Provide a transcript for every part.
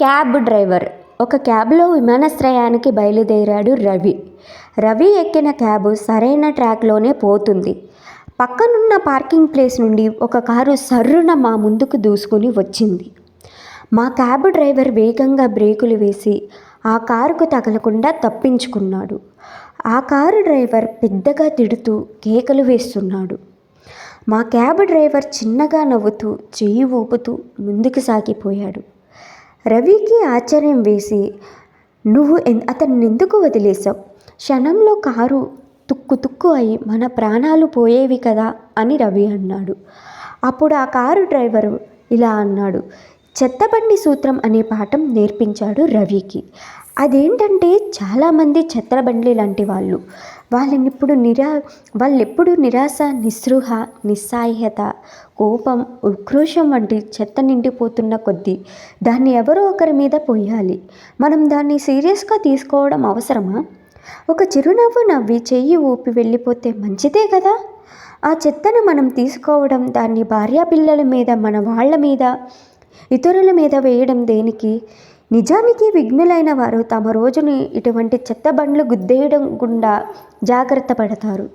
Cab driver. ఒక క్యాబ్లో విమానాశ్రయానికి బయలుదేరాడు రవి. రవి ఎక్కిన క్యాబ్ సరైన ట్రాక్లోనే పోతుంది. పక్కనున్న పార్కింగ్ ప్లేస్ నుండి ఒక కారు సర్రున మా ముందుకు దూసుకుని వచ్చింది. మా క్యాబ్ డ్రైవర్ వేగంగా బ్రేకులు వేసి ఆ కారుకు తగలకుండా తప్పించుకున్నాడు. ఆ కారు డ్రైవర్ పెద్దగా తిడుతూ కేకలు వేస్తున్నాడు. మా క్యాబ్ డ్రైవర్ చిన్నగా నవ్వుతూ చెయ్యి ఊపుతూ ముందుకు సాగిపోయాడు. రవికి ఆశ్చర్యం వేసి నువ్వు అతన్ని ఎందుకు వదిలేశావు. క్షణంలో కారు తుక్కు తుక్కు అయి మన ప్రాణాలు పోయేవి కదా అని రవి అన్నాడు. అప్పుడు ఆ కారు డ్రైవరు ఇలా అన్నాడు. చెత్తబండి సూత్రం అనే పాఠం నేర్పించాడు రవికి. అదేంటంటే చాలామంది చెత్తబండ్లి లాంటి వాళ్ళు. వాళ్ళని ఇప్పుడు నిరా వాళ్ళెప్పుడు నిరాశ నిస్పృహ నిస్సాహ్యత కోపం ఉక్రోషం వంటి చెత్త నిండిపోతున్న కొద్దీ దాన్ని ఎవరో ఒకరి మీద పోయాలి మనం దాన్ని సీరియస్గా తీసుకోవడం అవసరమా? ఒక చిరునవ్వు నవ్వి చెయ్యి ఊపి వెళ్ళిపోతే మంచిదే కదా? ఆ చెత్తను మనం తీసుకోవడం దాన్ని భార్యాపిల్లల మీద మన వాళ్ళ మీద ఇతరుల మీద వేయడం దేనికి? నిజానికి విఘ్నులైన వారు తమ రోజుని ఇటువంటి చెత్త బండ్లు గుద్దేయడం గుండా జాగ్రత్త పడతారు.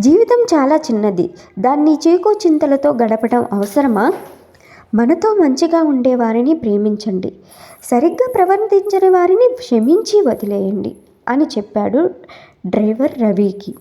జీవితం చాలా చిన్నది. దాన్ని చీకు చింతలతో గడపడం అవసరమా? మనతో మంచిగా ఉండే వారిని ప్రేమించండి. సరిగ్గా ప్రవర్తించని వారిని క్షమించి వదిలేయండి అని చెప్పాడు డ్రైవర్ రవికి.